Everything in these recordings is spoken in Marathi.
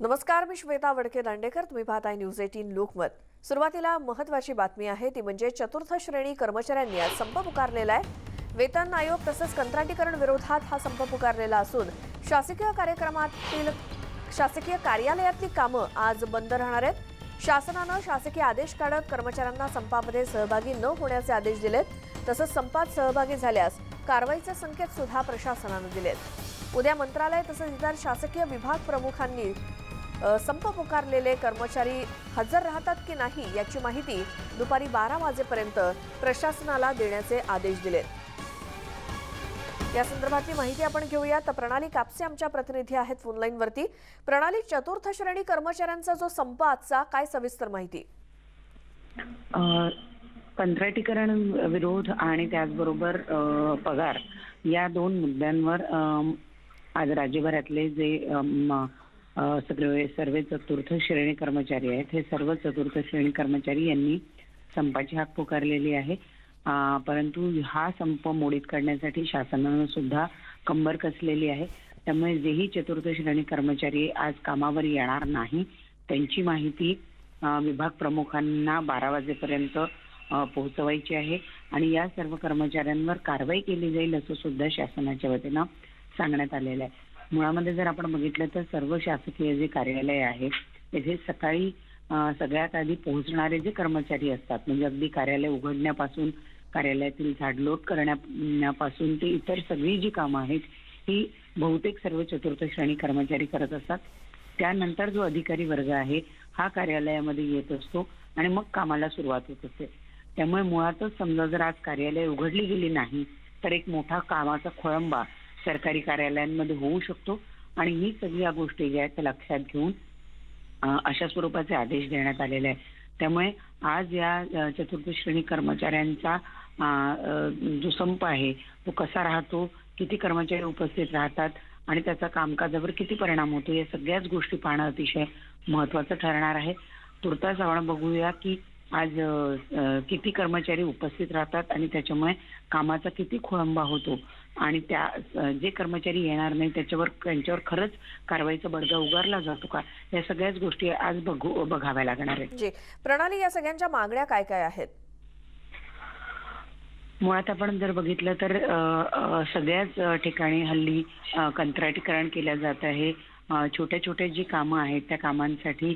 नमस्कार मी श्वेता वडके दांडेकर. तुम्ही पाहताय न्यूज एटीन लोकमत. सुरुवातीला महत्वाची बातमी आहे ती म्हणजे चतुर्थ श्रेणी कर्मचाऱ्यांनी आज संप पुकारलेला आहे. वेतन आयोग तसंच कंत्राटीकरण विरोधात हा संप पुकारलेला असून शासकीय कार्यक्रमातील शासकीय कार्यालयातली कामं आज बंद राहणार आहेत. शासनानं शासकीय आदेश काढत कर्मचाऱ्यांना संपामध्ये सहभागी न होण्याचे आदेश दिलेत. तसंच संपात सहभागी झाल्यास कारवाईचे संकेत सुद्धा प्रशासनानं दिलेत. उद्या मंत्रालय तसंच इतर शासकीय विभाग प्रमुखांनी संप पुकारलेले कर्मचारी हजर राहतात की नाही याची माहिती दुपारी बारा वाजेपर्यंत प्रशासनाला देण्याचे आदेश दिलेत या संदर्भातली माहिती आपण घेऊया तर प्रणाली कापसे आमच्या प्रतिनिधी आहेत फोनलाईनवरती प्रणाली चतुर्थ श्रेणी कर्मचाऱ्यांचा जो संप आजचा काय सविस्तर माहिती? कंत्राटीकरण विरोध आणि त्याचबरोबर पगार या दोन मुद्द्यांवर आज राज्यभरातले जे सगळे सर्व चतुर्थ श्रेणी कर्मचारी आहेत. हे सर्व चतुर्थ श्रेणी कर्मचारी यांनी संपाची हाक पुकारलेली आहे. परंतु हा संप मोडीत काढण्यासाठी शासनानं सुद्धा कंबर कसलेली आहे. त्यामुळे जेही चतुर्थ श्रेणी कर्मचारी आज कामावर येणार नाही त्यांची माहिती विभाग प्रमुखांना बारा वाजेपर्यंत पोहोचवायची आहे आणि या सर्व कर्मचाऱ्यांवर कारवाई केली जाईल असं सुद्धा शासनाच्या वतीनं सांगण्यात आलेलं आहे. मुळामध्ये जर आपण बघितलं तर सर्व शासकीय जे कार्यालय आहे तेथे सकाळी सगळ्यात आधी पोहोचणारे जे कर्मचारी असतात म्हणजे अगदी कार्यालय उघडण्यापासून कार्यालयातील झाडलोट करण्यापासून ते इतर सगळी जी कामं आहेत ही बहुतेक सर्व चतुर्थ श्रेणी कर्मचारी करत असतात. त्यानंतर जो अधिकारी वर्ग आहे हा कार्यालयामध्ये येत असतो आणि मग कामाला सुरुवात होत असते. त्यामुळे मुळातच समजा जर आज कार्यालय उघडली गेली नाही तर एक मोठा कामाचा खोळंबा सरकारी कार्यालयांमध्ये होऊ शकतो. आणि ही सगळ्या गोष्टी ज्या आहेत त्या लक्षात घेऊन अशा स्वरूपाचे आदेश देण्यात आलेले आहेत. त्यामुळे आज या अ, चतुर्थ श्रेणी कर्मचाऱ्यांचा जो संप आहे तो कसा राहतो किती कर्मचारी उपस्थित राहतात आणि त्याचा कामकाजावर किती परिणाम होतो या सगळ्याच गोष्टी पाहणं अतिशय महत्वाचं ठरणार आहे. तुर्तास आपण बघूया की आज किती कर्मचारी उपस्थित राहतात आणि त्याच्यामुळे कामाचा किती खोळंबा होतो. आणि त्या जे कर्मचारी येणार नाही त्याच्यावर त्यांच्यावर खरंच कारवाईचा बडगा उगारला जातो का? या सगळ्याच गोष्टी आज बघू बघाव्या लागणार आहेत. जी. प्रणाली या सगळ्यांच्या मागण्या काय काय आहेत? मुळात आपण जर बघितलं तर सगळ्याच ठिकाणी हल्ली कंत्राटीकरण केलं जात आहे. छोट्या छोट्या जी कामं आहेत त्या कामांसाठी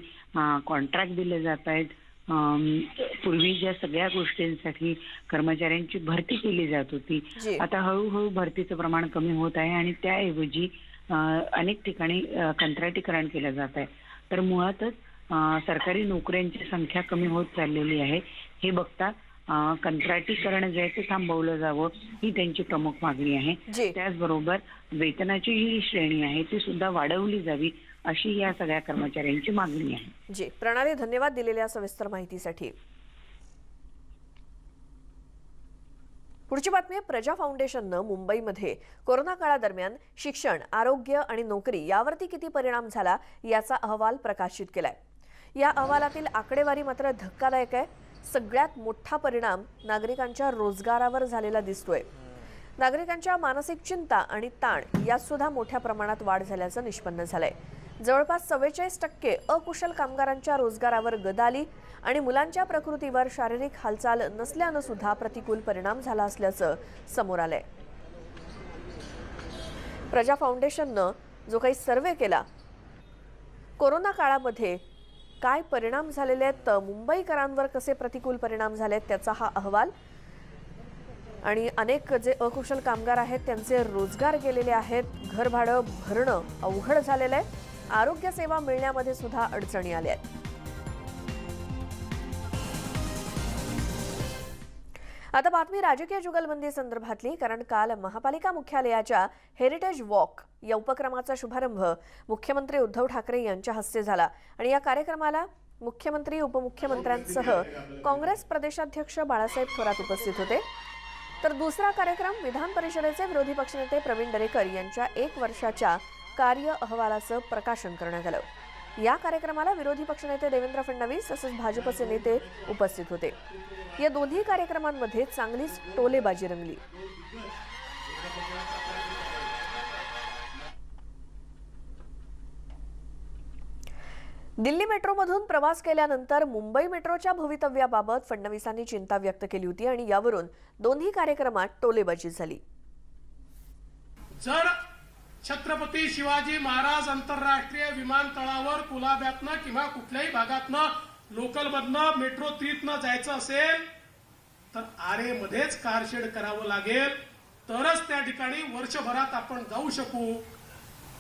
कॉन्ट्रॅक्ट दिले जात आहेत. पूर्वी ज्या सगळ्या गोष्टींसाठी कर्मचाऱ्यांची भरती केली जात होती आता हळूहळू भरतीचं प्रमाण कमी होत आहे आणि त्याऐवजी अनेक ठिकाणी कंत्राटीकरण केलं जात आहे. तर मुळातच सरकारी नोकऱ्यांची संख्या कमी होत चाललेली आहे. हे बघता कंत्राटीकरण जे आहे ते थांबवलं जावं ही त्यांची प्रमुख मागणी आहे. त्याचबरोबर वेतनाची जी श्रेणी आहे ती सुद्धा वाढवली जावी अशी या सगळ्या कर्मचाऱ्यांची मागणी आहे. जी प्रणाली धन्यवाद दिलेल्या सविस्तर माहितीसाठी. पुढची बातमी आहे प्रजा फाउंडेशननं मुंबईमध्ये कोरोना काळादरम्यान शिक्षण आरोग्य आणि नोकरी यावरती किती परिणाम झाला याचा अहवाल प्रकाशित केलाय. या अहवालातील आकडेवारी मात्र धक्कादायक आहे. सगळ्यात मोठा परिणाम नागरिकांच्या रोजगारावर झालेला दिसतोय. नागरिकांच्या मानसिक चिंता आणि ताण यात सुद्धा मोठ्या प्रमाणात वाढ झाल्याचं निष्पन्न झालंय. जवळपास चव्वेचाळीस टक्के अकुशल कामगारांच्या रोजगारावर गदाली आणि मुलांच्या प्रकृतीवर शारीरिक हालचाल नसल्यानं सुद्धा प्रतिकूल परिणाम झाला असल्याचं समोर आलंय. प्रजा फाउंडेशननं जो काही सर्वे केला कोरोना काळामध्ये काय परिणाम झालेले आहेत मुंबईकरांवर कसे प्रतिकूल परिणाम झाले आहेत त्याचा हा अहवाल. आणि अनेक जे अकुशल कामगार आहेत त्यांचे रोजगार गेलेले आहेत घरभाडं भरणं अवघड झालेलं आहे. आरोग्य सेवा मिळण्यामध्ये सुद्धा अडचणी आल्या आहेत. आता बातमी राजकीय जुगलबंदी संदर्भातली कारण काल महापालिका मुख्यालयाच्या हेरिटेज वॉक या उपक्रमाचा शुभारंभ मुख्यमंत्री उद्धव ठाकरे यांच्या हस्ते झाला. आणि या कार्यक्रमाला मुख्यमंत्री उपमुख्यमंत्र्यांसह काँग्रेस प्रदेशाध्यक्ष बाळासाहेब थोरात उपस्थित होते. तर दुसरा कार्यक्रम विधान परिषदेचे विरोधी पक्षनेते प्रवीण दरेकर यांच्या एक वर्षाच्या कार्य अहवालाचं प्रकाशन करण्यात आलं. या कार्यक्रमाला विरोधी पक्षनेते देवेंद्र फडणवीस तसंच भाजपचे नेते उपस्थित होते. या दोन्ही कार्यक्रमांमध्ये चांगलीच टोलेबाजी रंगली. दिल्ली मेट्रोमधून प्रवास केल्यानंतर मुंबई मेट्रोच्या भवितव्याबाबत फडणवीसांनी चिंता व्यक्त केली होती आणि यावरून दोन्ही कार्यक्रमात टोलेबाजी झाली. छत्रपती शिवाजी महाराज आंतरराष्ट्रीय विमानतळावर कुलाब्यातनं किंवा कुठल्याही भागातनं लोकलमधनं मेट्रो थ्रीतनं जायचं असेल तर आरे मध्येच कारशेड करावं लागेल. तरच त्या ठिकाणी वर्षभरात आपण जाऊ शकू.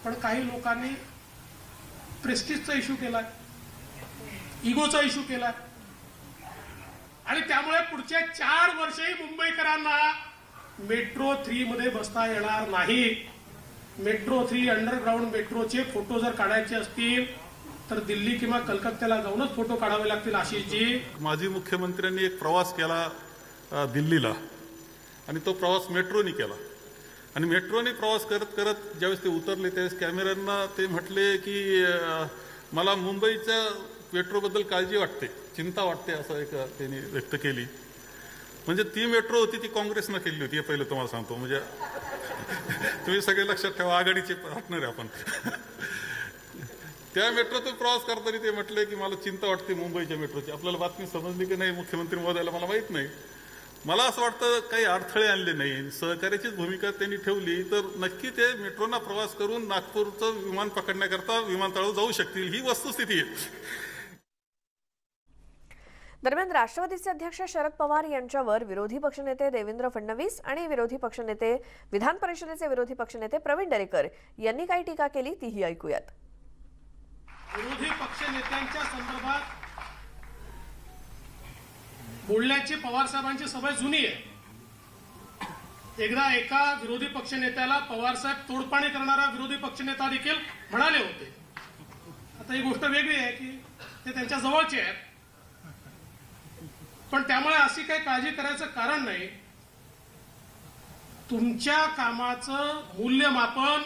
पण काही लोकांनी प्रेस्टिजचा इश्यू केलाय इगोचा इश्यू केलाय. आणि त्यामुळे पुढचे चार वर्षही मुंबईकरांना मेट्रो थ्री मध्ये बसता येणार नाही. मेट्रो थ्री अंडरग्राऊंड मेट्रोचे फोटो जर काढायचे असतील तर दिल्ली किंवा कलकत्त्याला जाऊनच फोटो काढावे लागतील आशिषजी. माजी मुख्यमंत्र्यांनी एक प्रवास केला दिल्लीला. आणि तो प्रवास मेट्रोनी केला. आणि मेट्रोने प्रवास करत करत ज्यावेळेस ते उतरले त्यावेळेस कॅमेऱ्यांना ते म्हटले की मला मुंबईच्या मेट्रोबद्दल काळजी वाटते चिंता वाटते असं एक त्यांनी व्यक्त केली. म्हणजे ती मेट्रो होती ती काँग्रेसनं केली होती हे पहिलं तुम्हाला सांगतो. म्हणजे तुम्ही सगळे लक्षात ठेवा आघाडीचे पार्टनर आपण. त्या मेट्रोतून प्रवास करताना ते म्हटले की मला चिंता वाटते मुंबईच्या मेट्रोची आपल्याला बातमी समजली की नाही मुख्यमंत्री महोदयाला मला माहीत नाही. मला असं वाटतं काही अडथळे आणले नाही. सहकार्याचीच भूमिका त्यांनी ठेवली तर नक्की ते मेट्रोना प्रवास करून नागपूरचं विमान पकडण्याकरता विमानतळावर जाऊ शकतील. ही वस्तुस्थिती आहे. दरम्यान राष्ट्रवादीचे अध्यक्ष शरद पवार यांच्यावर विरोधी पक्षनेते देवेंद्र फडणवीस आणि विरोधी पक्षनेते विधान परिषदेचे विरोधी पक्षनेते प्रवीण दरेकर यांनी काही टीका केली तीही ऐकूयात. विरोधी पक्ष नेत्यांच्या संदर्भात बोलण्याची पवार साहेबांची सवय जुनी आहे. एकदा एका विरोधी पक्षनेत्याला पवार साहेब तोडपाणी करणारा विरोधी पक्षनेता देखील म्हणाले होते. आता ही गोष्ट वेगळी आहे की ते त्यांच्या जवळचे आहेत. पण त्यामुळे अशी काही काळजी करायचं कारण नाही. तुमच्या कामाचं मूल्यमापन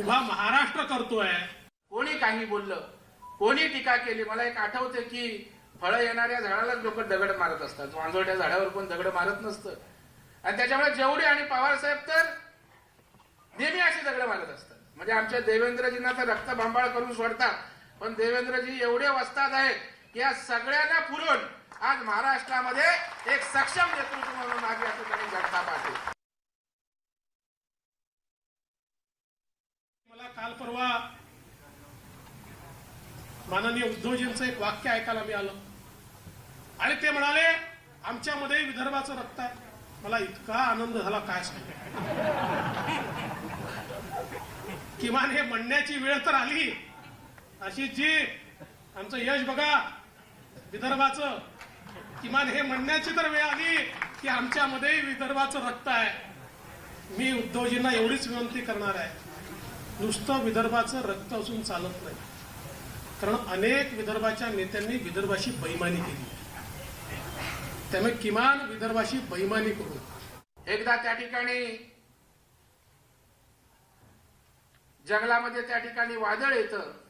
उभा महाराष्ट्र करतोय. कोणी काही बोललं कोणी टीका केली मला एक आठवते की फळं येणाऱ्या झाडालाच लोक दगड मारत असतात. वांजोट्या झाडावर कोण दगड मारत नसतं. आणि त्याच्यामुळे जेवढे आणि पवार साहेब तर नेहमी असे दगड मारत असतात. म्हणजे आमच्या देवेंद्रजींना तर रक्त भांबाळ करून सोडतात. पण देवेंद्रजी एवढे वस्ताद आहेत या सगळ्यांना पुरून आज महाराष्ट्रामध्ये एक सक्षम नेतृत्व म्हणून आज या ठिकाणी जनता पाटील. मला काल परवा माननीय उद्धवजींचं एक वाक्य ऐकायला मिळालं. आणि ते म्हणाले आमच्यामध्ये विदर्भाचं रक्त आहे. मला इतका आनंद झाला काय किमान हे म्हणण्याची वेळ तर आली. अशी जी आमचं यश बघा विदर्भाचं. किमान हे म्हणण्याची तर वेळ आली की आमच्यामध्ये विदर्भाचं रक्त आहे. मी उद्धवजींना एवढीच विनंती करणार आहे. नुसतं विदर्भाचं रक्त असून चालत नाही. कारण अनेक विदर्भाच्या नेत्यांनी विदर्भाशी बैमानी केली. त्यामुळे किमान विदर्भाशी बैमानी करू. एकदा त्या ठिकाणी जंगलामध्ये त्या ठिकाणी वादळ येतं.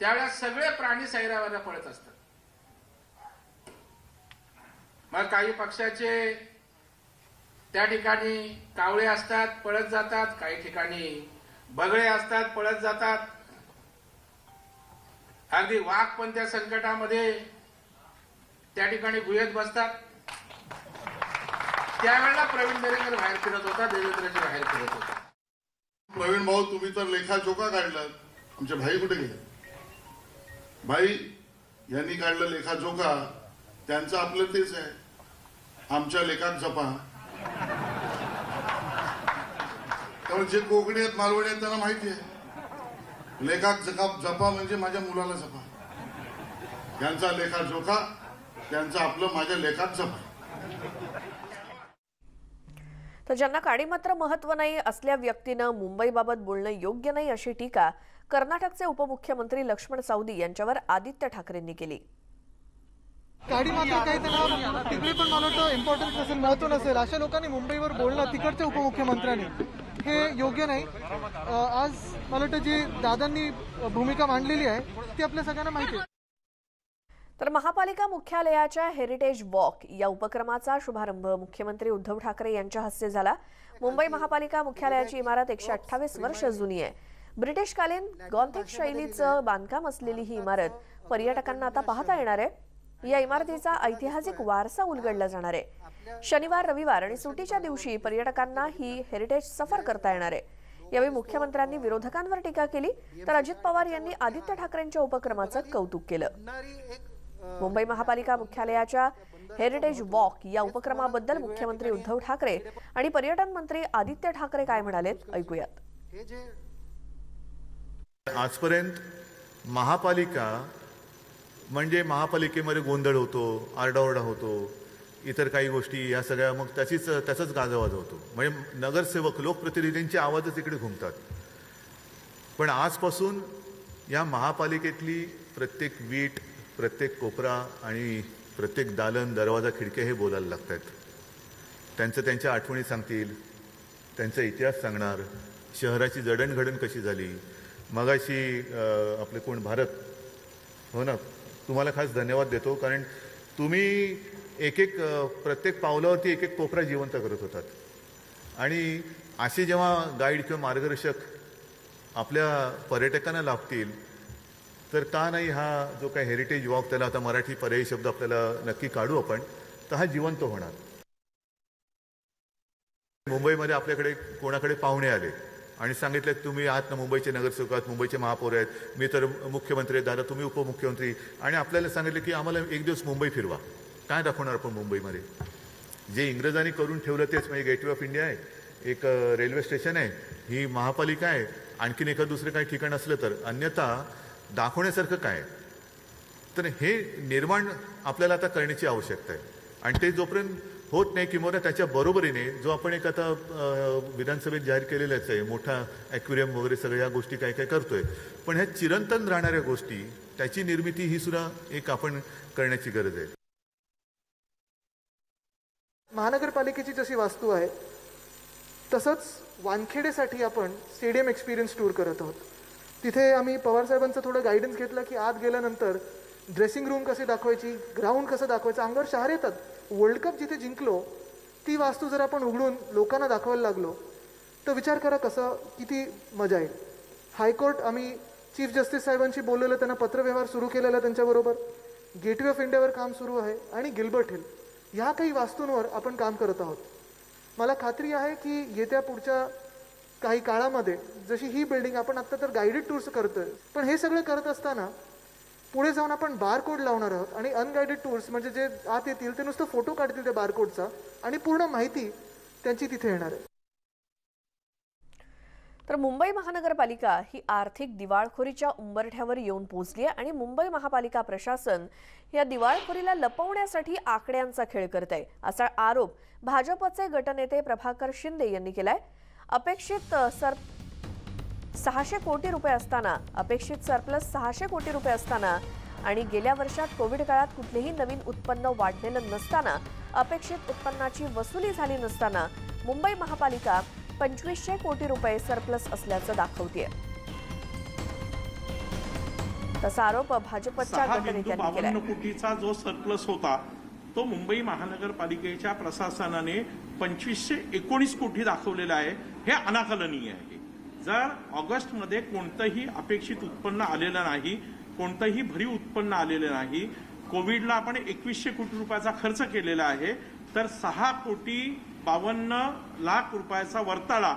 त्यावेळेस सगळे प्राणी सैरावाला पळत असतात. मग काही पक्षाचे त्या ठिकाणी कावळे असतात पळत जातात. काही ठिकाणी बगळे असतात पळत जातात. अगदी वाघ पण त्या संकटामध्ये त्या ठिकाणी गुहेत बसतात. त्यावेळेला प्रवीण दरेकर बाहेर फिरत होता देवेंद्रजी बाहेर फिरत होता. प्रवीण भाऊ तुम्ही तर लेखा चोका काढलात. आमचे भाई कुठे गेले? भाई यांनी काढलं लेखा जोखा त्यांचं आपलं तेच आहे. आमच्या लेखात जपा. त्यामुळे जे कोकणी आहेत मालवणी आहेत त्यांना माहिती आहे. लेखात जका जपा म्हणजे माझ्या मुलाला जपा. त्यांचा लेखा जोखा त्यांचं आपलं माझ्या लेखात जपा. तर ज्यांना काडीमात्र महत्त्व नाही असल्या व्यक्तीनं मुंबईबाबत बोलणं योग्य नाही अशी टीका कर्नाटकचे उपमुख्यमंत्री लक्ष्मण सावदी यांच्यावर आदित्य ठाकरेंनी केली. काडी मात्र काही त्यांना तिकडे पण मला वाटतं इम्पॉर्टन्स नसेल महत्त्व नसेल अशा लोकांनी मुंबईवर बोलणं तिकडच्या उपमुख्यमंत्र्यांनी हे योग्य नाही. आज मला वाटतं जी दादांनी भूमिका मांडलेली आहे ती आपल्या सगळ्यांना माहिती आहे. तर महापालिका मुख्यालयाच्या हेरिटेज वॉक या उपक्रमाचा शुभारंभ मुख्यमंत्री उद्धव ठाकरे यांच्या हस्ते झाला. मुंबई महापालिका मुख्यालयाची इमारत एकशे अठ्ठावीस वर्ष जुनी आहे. ब्रिटिशकालीन गॉथिक शैलीचं बांधकाम असलेली ही इमारत पर्यटकांना आता पाहता येणार आहे. या इमारतीचा ऐतिहासिक वारसा उलगडला जाणार आहे. शनिवार रविवार आणि सुट्टीच्या दिवशी पर्यटकांना ही हेरिटेज सफर करता येणार आहे. यावेळी मुख्यमंत्र्यांनी विरोधकांवर टीका केली तर अजित पवार यांनी आदित्य ठाकरेंच्या उपक्रमाचं कौतुक केलं. मुंबई महापालिका मुख्यालयाच्या हेरिटेज वॉक या उपक्रमाबद्दल मुख्यमंत्री उद्धव ठाकरे आणि पर्यटन मंत्री आदित्य ठाकरे काय म्हणालेत ऐकूयात. आजपर्यंत महापालिका म्हणजे महापालिकेमध्ये गोंधळ होतो आरडाओरडा होतो इतर काही गोष्टी या सगळ्या मग त्याचीच त्याचाच गाजवाज होतो. म्हणजे नगरसेवक लोकप्रतिनिधींचे आवाजच इकडे घुमतात. पण आजपासून या महापालिकेतली प्रत्येक वीट प्रत्येक कोपरा आणि प्रत्येक दालन दरवाजा खिडक्या हे बोलायला लागत आहेत त्यांचं त्यांच्या आठवणी सांगतील त्यांचा इतिहास सांगणार शहराची जडणघडण कशी झाली मगाशी आपले कोण भारत हो ना तुम्हाला खास धन्यवाद देतो कारण तुम्ही एक एक प्रत्येक पावलावरती एक एक कोपरा जिवंत करत होतात. आणि असे जेव्हा गाईड किंवा मार्गदर्शक आपल्या पर्यटकांना लाभतील तर का नाही हा जो काय हेरिटेज वॉक त्याला आता मराठी पर्यायी शब्द आपल्याला नक्की काढू आपण तर हा जिवंत होणार. मुंबईमध्ये आपल्याकडे कोणाकडे पाहुणे आले आणि सांगितले तुम्ही आहात ना मुंबईचे नगरसेवक आहात मुंबईचे महापौर आहेत मी तर मुख्यमंत्री आहेत दादा तुम्ही उपमुख्यमंत्री. आणि आपल्याला सांगितलं की आम्हाला एक दिवस मुंबई फिरवा. काय दाखवणार आपण मुंबईमध्ये? जे इंग्रजांनी करून ठेवलं तेच म्हणजे गेटवे ऑफ इंडिया आहे एक रेल्वे स्टेशन आहे ही महापालिका आहे आणखीन एखादं दुसरं काही ठिकाण असलं तर. अन्यथा दाखवण्यासारखं काय? तर हे निर्माण आपल्याला आता करण्याची आवश्यकता आहे. आणि ते जोपर्यंत होत नाही किंवा त्याच्या बरोबरीने जो आपण एक आता विधानसभेत जाहीर केलेलाच आहे मोठा ॲक्वेरियम वगैरे सगळ्या गोष्टी काय काय करतोय. पण ह्या चिरंतन राहणाऱ्या गोष्टी त्याची निर्मिती ही सुद्धा एक आपण करण्याची गरज आहे. महानगरपालिकेची जशी वास्तू आहे तसंच वानखेडेसाठी आपण स्टेडियम एक्सपिरियन्स टूर करत आहोत. तिथे आम्ही पवारसाहेबांचं थोडं गायडन्स घेतलं की आत गेल्यानंतर ड्रेसिंग रूम कसे दाखवायची ग्राउंड कसं दाखवायचं अंगावर शहर येतात. वर्ल्ड कप जिथे जिंकलो ती वास्तू जर आपण उघडून लोकांना दाखवायला लागलो तर विचार करा कसं किती मजा येईल. हायकोर्ट आम्ही चीफ जस्टिस साहेबांशी बोललेलं त्यांना पत्रव्यवहार सुरू केलेला त्यांच्याबरोबर. गेटवे ऑफ इंडियावर काम सुरू आहे आणि गिल्बर्ट हिल ह्या काही वास्तूंवर आपण काम करत आहोत. मला खात्री आहे की येत्या पुढच्या काही काळामध्ये जशी ही बिल्डिंग आपण आत्ता तर गायडेड टूर्स करतोय पण हे सगळं करत असताना पुढे जाऊन आपण बारकोड लावणार आहोत आणि अनगायडेड टूर्स म्हणजे जे आत येतील ते नुसतं फोटो काढतील त्या बारकोडचा आणि पूर्ण माहिती त्यांची तिथे येणार आहे. तर मुंबई महानगरपालिका ही आर्थिक दिवाळखोरीच्या उंबरठ्यावर येऊन पोहोचली आहे आणि मुंबई महापालिका प्रशासन या दिवाळखोरीला लपवण्यासाठी आकड्यांचा खेळ करत आहे. असा आरोप भाजपचे गटनेते प्रभाकर शिंदे यांनी केलाय. अपेक्षित सर सहाशे कोटी रुपये असताना अपेक्षित सरप्लस सहाशे कोटी रुपये असताना आणि गेल्या वर्षात कोविड काळात कुठलेही नवीन उत्पन्न वाढलेलं नसताना अपेक्षित उत्पन्नाची वसुली झाली नसताना मुंबई महापालिका पंचवीसशे कोटी रुपये सरप्लस असल्याचं दाखवतेय. तसा आरोप भाजपच्या गटनेत्यांनी बावन्न कोटीचा जो सरप्लस होता तो मुंबई महानगरपालिकेच्या प्रशासनाने पंचवीसशे एकोणीस कोटी दाखवलेला आहे. हे अनाकलनीय आहे. जर ऑगस्टमध्ये कोणतंही अपेक्षित उत्पन्न आलेलं नाही कोणतंही भरीव उत्पन्न आलेलं नाही कोविडला आपण एकवीसशे कोटी रुपयाचा खर्च केलेला आहे तर सहा कोटी बावन्न लाख रुपयाचा वर्ताळा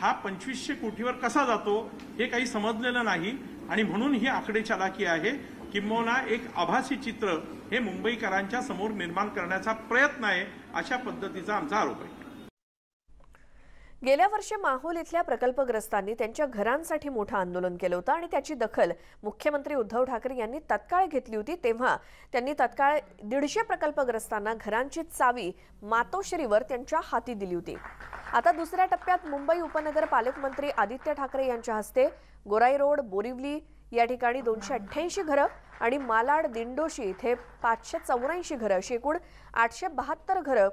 हा पंचवीसशे कोटीवर कसा जातो हे काही समजलेलं नाही आणि म्हणून ही आकडे चालाकी आहे. किंबहुना एक आभासी चित्र हे मुंबईकरांच्या समोर निर्माण करण्याचा प्रयत्न आहे अशा पद्धतीचा आमचा आरोप आहे. गेल्या वर्षी माहोल इथल्या प्रकल्पग्रस्तांनी त्यांच्या घरांसाठी मोठं आंदोलन केलं होतं आणि त्याची दखल मुख्यमंत्री उद्धव ठाकरे यांनी तत्काळ घेतली होती. तेव्हा त्यांनी तत्काळ दीडशे प्रकल्पग्रस्तांना घरांची चावी मातोश्रीवर त्यांच्या हाती दिली होती. आता दुसऱ्या टप्प्यात मुंबई उपनगर पालकमंत्री आदित्य ठाकरे यांच्या हस्ते गोराई रोड बोरिवली या ठिकाणी दोनशे अठ्ठ्याऐंशी घरं आणि मालाड दिंडोशी इथे पाचशे चौऱ्याऐंशी घरं. अशी एकूण आठशे बहात्तर घरं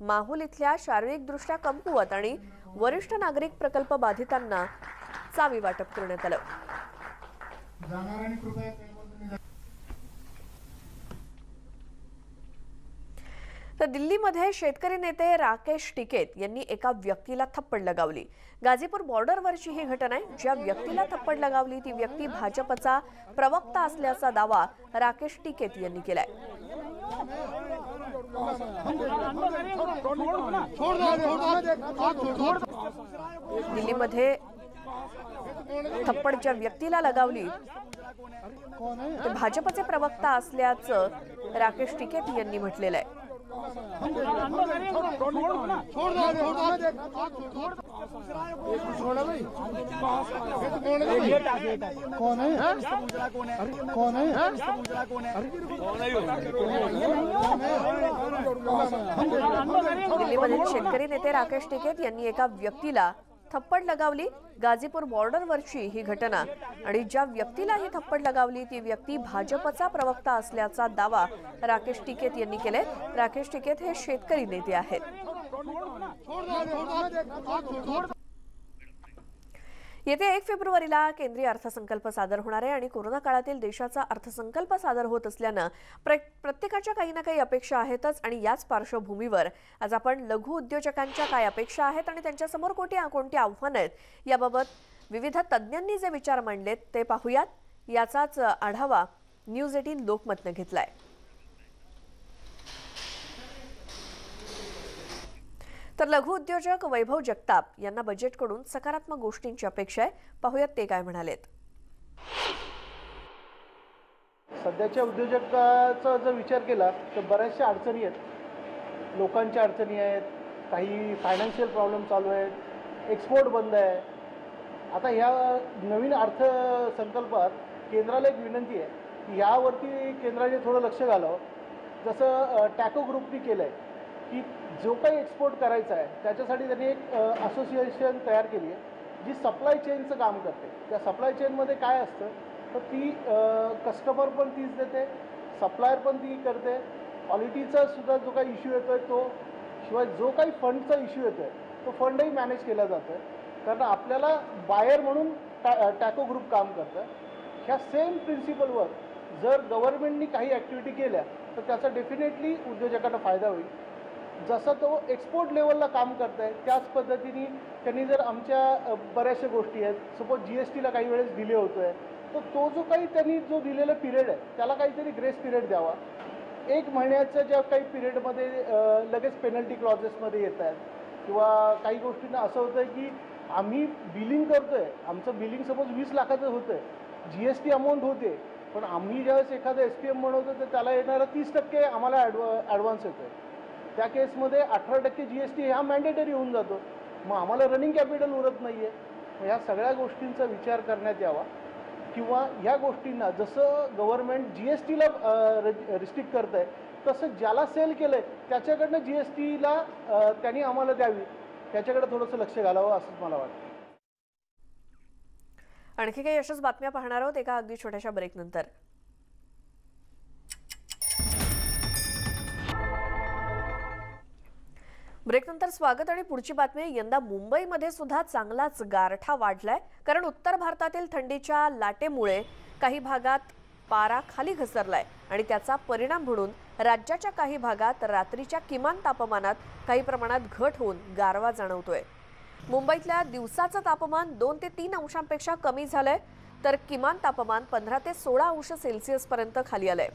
माहुल इथल्या शारीरिकदृष्ट्या कमकुवत आणि वरिष्ठ नागरिक प्रकल्प बाधितांना चावी वाटप करण्यात आलं. तर दिल्लीमध्ये शेतकरी नेते राकेश टिकेत यांनी एका व्यक्तीला थप्पड लगावली. गाझीपूर बॉर्डरवरची ही घटना आहे. ज्या व्यक्तीला थप्पड लगावली ती व्यक्ती भाजपचा प्रवक्ता असल्याचा दावा राकेश टिकेत यांनी केलाय. दिल्लीमध्ये थप्पड ज्या व्यक्तीला लगावली ते भाजपचे प्रवक्ता असल्याचं राकेश टिकेत यांनी म्हटलेलं आहे. कौन है कौन है दिल्लीमधील शेतकरी नेते राकेश टिकेत यांनी एका व्यक्तीला थप्पड लगावली गाझीपूर बॉर्डरवरची ही घटना आणि ज्या व्यक्तीला ही थप्पड लगावली ती व्यक्ती भाजपचा प्रवक्ता असल्याचा दावा राकेश टिकेत यांनी केले राकेश टिकेत हे शेतकरी नेते आहेत येत्या एक फेब्रुवारीला केंद्रीय अर्थसंकल्प सादर होणार आहे आणि कोरोना काळातील देशाचा अर्थसंकल्प सादर होत असल्यानं प्र प्रत्येकाच्या काही ना काही अपेक्षा आहेतच आणि याच पार्श्वभूमीवर आज आपण लघु उद्योजकांच्या काय अपेक्षा आहेत आणि त्यांच्यासमोर कोणती कोणती आव्हानं आहेत याबाबत विविध तज्ज्ञांनी जे विचार मांडलेत ते पाहूयात. याचाच आढावा न्यूज एटीन लोकमतनं घेतलाय. तर लघु उद्योजक वैभव जगताप यांना बजेटकडून सकारात्मक गोष्टींची अपेक्षा आहे. पाहूयात ते काय म्हणालेत. सध्याच्या उद्योजकाचा जर विचार केला तर बऱ्याचशा अडचणी आहेत. लोकांच्या अडचणी आहेत काही फायनान्शियल प्रॉब्लेम चालू आहेत एक्सपोर्ट बंद आहे. आता ह्या नवीन अर्थसंकल्पात केंद्राला एक विनंती आहे की यावरती केंद्राने थोडं लक्ष घालावं. जसं टॅको ग्रुपनी केलं आहे की जो काही एक्सपोर्ट करायचा आहे त्याच्यासाठी त्यांनी एक असोसिएशन तयार केली आहे जी सप्लाय चेनचं काम करते. त्या सप्लाय चेनमध्ये काय असतं? तर ती कस्टमर पण तीच देते सप्लायर पण ती करते. क्वालिटीचा सुद्धा जो काही इश्यू येतो आहे तो शिवाय जो काही फंडचा इश्यू येतो आहे तो फंडही मॅनेज केला जातो आहे कारण आपल्याला बायर म्हणून टॅ टॅको ग्रुप काम करतं. ह्या सेम प्रिन्सिपलवर जर गव्हर्नमेंटनी काही ॲक्टिव्हिटी केल्या तर त्याचा डेफिनेटली उद्योजकांना फायदा होईल. जसं तो एक्सपोर्ट लेवलला काम करत आहे त्याच पद्धतीने त्यांनी जर आमच्या बऱ्याचशा गोष्टी आहेत सपोज जी एस टीला काही वेळेस डिले होतो आहे तर तो जो काही त्यांनी जो दिलेला पिरियड आहे त्याला काहीतरी ग्रेस पिरियड द्यावा. एक महिन्याच्या ज्या काही पिरियडमध्ये लगेच पेनल्टी क्लॉजेसमध्ये येत आहेत किंवा काही गोष्टींना असं होतं आहे की आम्ही बिलिंग करतो आहे आमचं बिलिंग सपोज वीस लाखाचं होतं आहे जी एस टी अमाऊंट होते पण आम्ही ज्यावेळेस एखादं एस पी एम बनवतो तर त्याला येणारा तीस टक्के आम्हाला ॲडव ॲडव्हान्स येतो आहे त्या केसमध्ये अठरा टक्के जी एस टी हा मॅन्डेटरी होऊन जातो. मग आम्हाला रनिंग कॅपिटल उरत नाही आहे मग ह्या सगळ्या गोष्टींचा विचार करण्यात यावा. किंवा ह्या गोष्टींना जसं गव्हर्नमेंट जी एस टीला रिस्ट्रिक्ट करत आहे तसं ज्याला सेल केलं आहे त्याच्याकडनं जी एस टीला त्यांनी आम्हाला द्यावी. त्याच्याकडे थोडंसं लक्ष घालावं असंच मला वाटतं. आणखी काही अशाच बातम्या पाहणार आहोत एका अगदी छोट्याशा ब्रेकनंतर ब्रेकनंतर स्वागत आणि पुढची बातमी यंदा मुंबईमध्ये सुद्धा चांगलाच गारठा वाढलाय. कारण उत्तर भारतातील थंडीच्या लाटेमुळे काही भागात पारा खाली घसरलाय आणि त्याचा परिणाम म्हणून राज्याच्या काही भागात रात्रीच्या किमान तापमानात काही प्रमाणात घट होऊन गारवा जाणवतोय. मुंबईतल्या दिवसाचं तापमान दोन ते तीन अंशांपेक्षा कमी झालंय तर किमान तापमान पंधरा ते सोळा अंश सेल्सिअस पर्यंत खाली आलंय.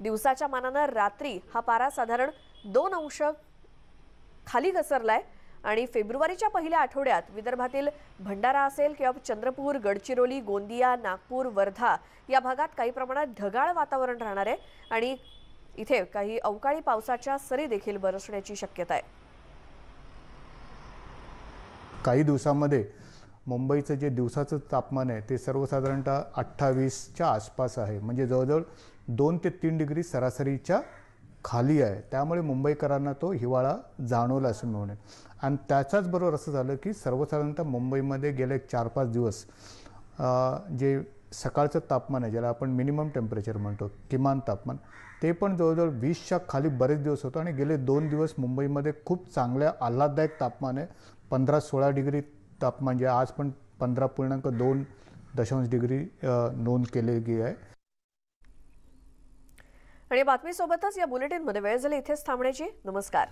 दिवसाच्या मानानं रात्री हा पारा साधारण दोन अंश खाली घसरलाय आणि फेब्रुवारीच्या पहिल्या आठवड्यात विदर्भातील भंडारा असेल किंवा चंद्रपूर गडचिरोली गोंदिया नागपूर वर्धा या भागात काही प्रमाणात ढगाळ वातावरण राहणार आहे आणि इथे काही अवकाळी पावसाच्या सरी देखील बरसण्याची शक्यता आहे. काही दिवसामध्ये मुंबईचं जे दिवसाचं तापमान आहे ते सर्वसाधारणतः अठ्ठावीसच्या आसपास आहे. म्हणजे जवळजवळ दोन ते तीन डिग्री सरासरीच्या खाली आहे. त्यामुळे मुंबईकरांना तो हिवाळा जाणवला असं मिळून आणि त्याच्याच बरोबर असं झालं की सर्वसाधारणतः मुंबईमध्ये गेले एक चार पाच दिवस जे सकाळचं तापमान आहे ज्याला आपण मिनिमम टेम्परेचर म्हणतो किमान तापमान ते पण जवळजवळ वीसच्या खाली बरेच दिवस होतं आणि गेले दोन दिवस मुंबईमध्ये खूप चांगल्या आल्हाददायक तापमान आहे. पंधरा सोळा डिग्री तापमान जे आज पण पंधरा पूर्णांक दोन दशांश डिग्री नोंद केलेली आहे. आणि बातमीसोबतच या बुलेटिनमध्ये वेळ झाली. इथेच थांबण्याची. नमस्कार.